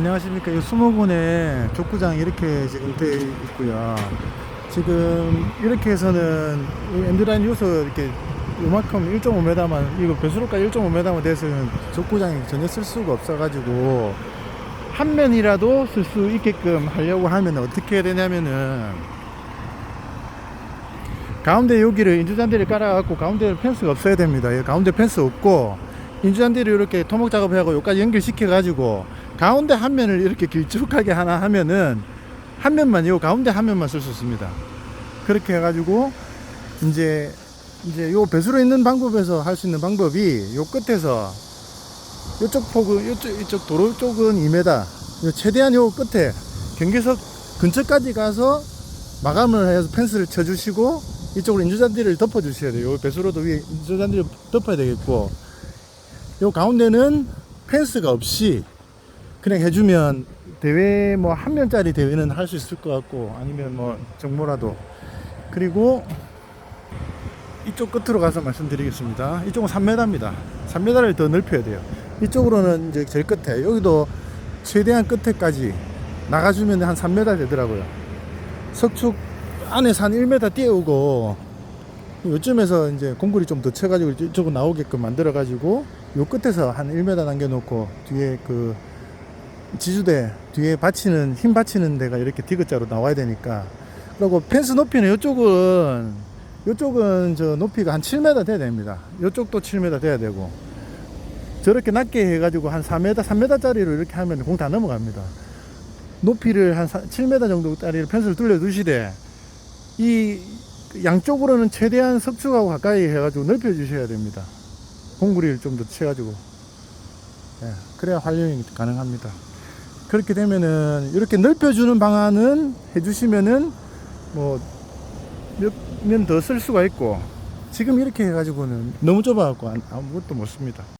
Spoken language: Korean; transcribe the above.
안녕하십니까. 이 수목원에 족구장 이렇게 지금 되어 있고요. 지금 이렇게 해서는 이 엔드라인 요소 이렇게 요만큼 1.5m만 이거 배수로까지 1.5m만 돼서는 족구장이 전혀 쓸 수가 없어가지고 한 면이라도 쓸 수 있게끔 하려고 하면 어떻게 해야 되냐면은 가운데 여기를 인조잔디를 깔아갖고 가운데 펜스가 없어야 됩니다. 이 가운데 펜스 없고 인조잔디를 이렇게 토목 작업해하고 여기까지 연결시켜가지고 가운데 한 면을 이렇게 길쭉하게 하나 하면은 한 면만 요 가운데 한 면만 쓸 수 있습니다. 그렇게 해가지고 이제 이제 요 배수로 있는 방법에서 할 수 있는 방법이 요 끝에서 요쪽 폭은 요쪽 이쪽 도로 쪽은 2m 요 최대한 요 끝에 경계석 근처까지 가서 마감을 해서 펜스를 쳐주시고 이쪽으로 인조잔디를 덮어 주셔야 돼요. 요 배수로도 위에 인조잔디를 덮어야 되겠고 요 가운데는 펜스가 없이 그냥 해주면 대회 뭐한 면짜리 대회는 할 수 있을 것 같고 아니면 뭐 정모라도 그리고 이쪽 끝으로 가서 말씀드리겠습니다. 이쪽은 3m입니다. 3m를 더 넓혀야 돼요. 이쪽으로는 이제 제일 끝에 여기도 최대한 끝에까지 나가주면 한 3m 되더라고요. 석축 안에서 한 1m 띄우고 요쯤에서 이제 공구리 좀 더 쳐가지고 이쪽으로 나오게끔 만들어가지고 요 끝에서 한 1m 남겨놓고 뒤에 그 지주대 뒤에 받치는 힘 받치는 데가 이렇게 디귿자로 나와야 되니까 그리고 펜스 높이는 이쪽은 이쪽은 저 높이가 한 7m 돼야 됩니다. 이쪽도 7m 돼야 되고 저렇게 낮게 해가지고 한 4m, 3m짜리로 이렇게 하면 공 다 넘어갑니다. 높이를 한 7m 정도 짜리 펜스를 뚫려 두시되 이 양쪽으로는 최대한 석축하고 가까이 해가지고 넓혀 주셔야 됩니다. 공구리를 좀더 쳐가지고 예, 그래야 활용이 가능합니다. 그렇게 되면은 이렇게 넓혀주는 방안은 해주시면은 뭐몇년더쓸 수가 있고 지금 이렇게 해가지고는 너무 좁아갖고 안- 아무것도 못 씁니다.